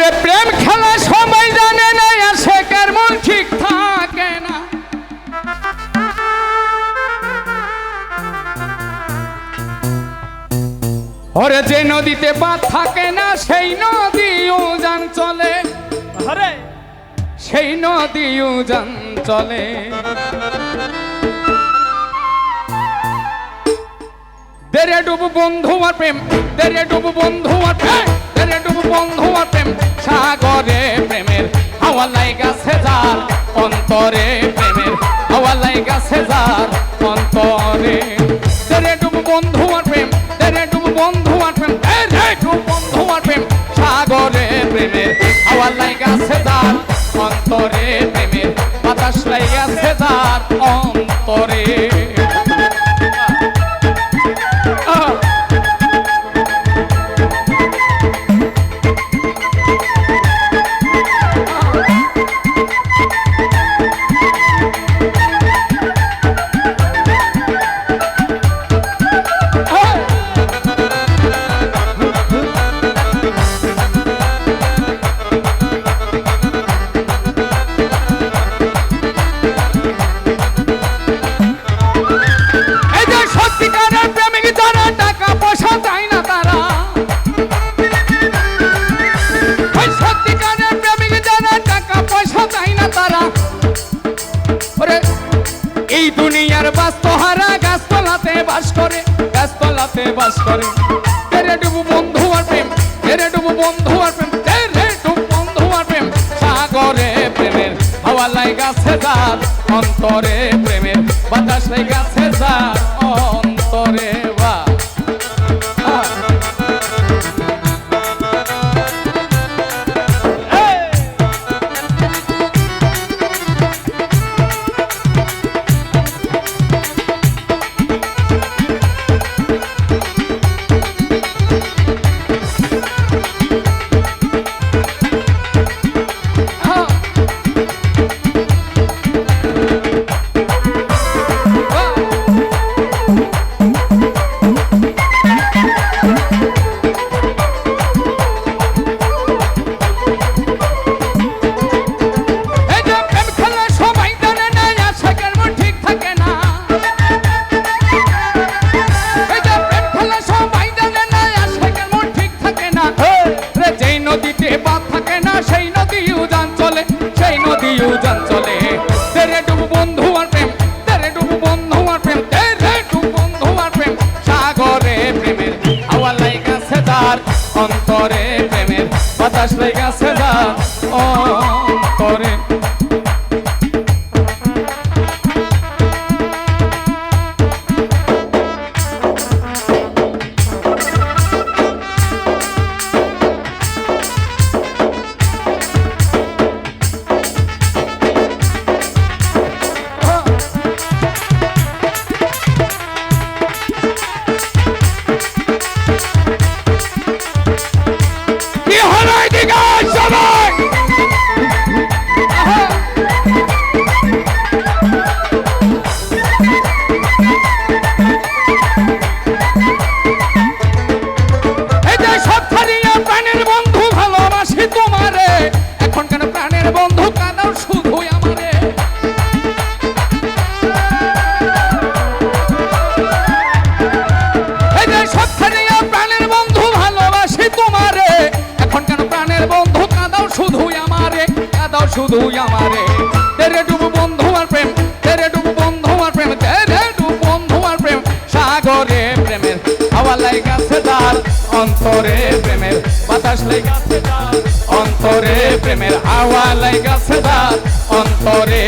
ওরে প্রেম খেলা সবাই জানে না আসে কার মন ঠিক থাকে না। ওরে যে নদীতে বাদ থাকে না সেই নদী উজান চলে। সেই নদী উজান চলে। দেরে ডুব বন্ধু আর প্রেম দেরে ডুবু বন্ধু আর প্রেম দেরে ডুবু বন্ধু আর প্রেম সাগরে প্রেমের হাওয়া লাই গাছে যার, অন্তরে প্রেমের হাওয়া লাই গাছে যার, অন্তরে। দেরে ডুবু বন্ধু আর প্রেম দেরে ডুবু বন্ধু আর প্রেম দেরে ডুবু বন্ধু আর প্রেম সাগরে প্রেমের হাওয়া লাই গাছে যার, অন্তরে প্রেমের বাতাস লাই গাছে যার, অন্তরে। বাস করে, গাছপালাতে বাস করে। তেরে ডুবু বন্ধু আর প্রেম, তেরে ডুবু বন্ধু আর প্রেম, তেরে ডুবু বন্ধু আর প্রেম। সাগরে প্রেমের হাওয়া লাই গাছে যার, অন্তরে প্রেমের বাতাস লাই গাছে যার লাই গাছে না। অন্তরে শুধুই আমারে। তেরে ডুবু বন্ধু আর প্রেম, তেরে ডুবু বন্ধু আর প্রেম, তেরে ডুবু বন্ধু আর প্রেম। সাগরে প্রেমের হাওয়া লাই গাছে তার অন্তরে প্রেমের বাতাস লাই গাছে তার অন্তরে প্রেমের হাওয়া লাই গাছে তার অন্তরে।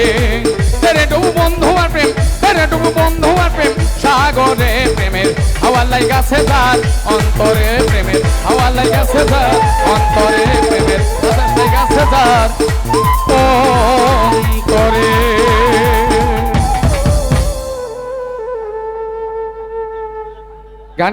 তেরে ডুবু বন্ধু আর প্রেম, তেরে ডুবু বন্ধু আর প্রেম। সাগরে প্রেমের হাওয়া লাই গাছে তার অন্তরে প্রেমের হাওয়া লাই গাছে তার অন্তরে প্রেমের গাছে তার করে। গান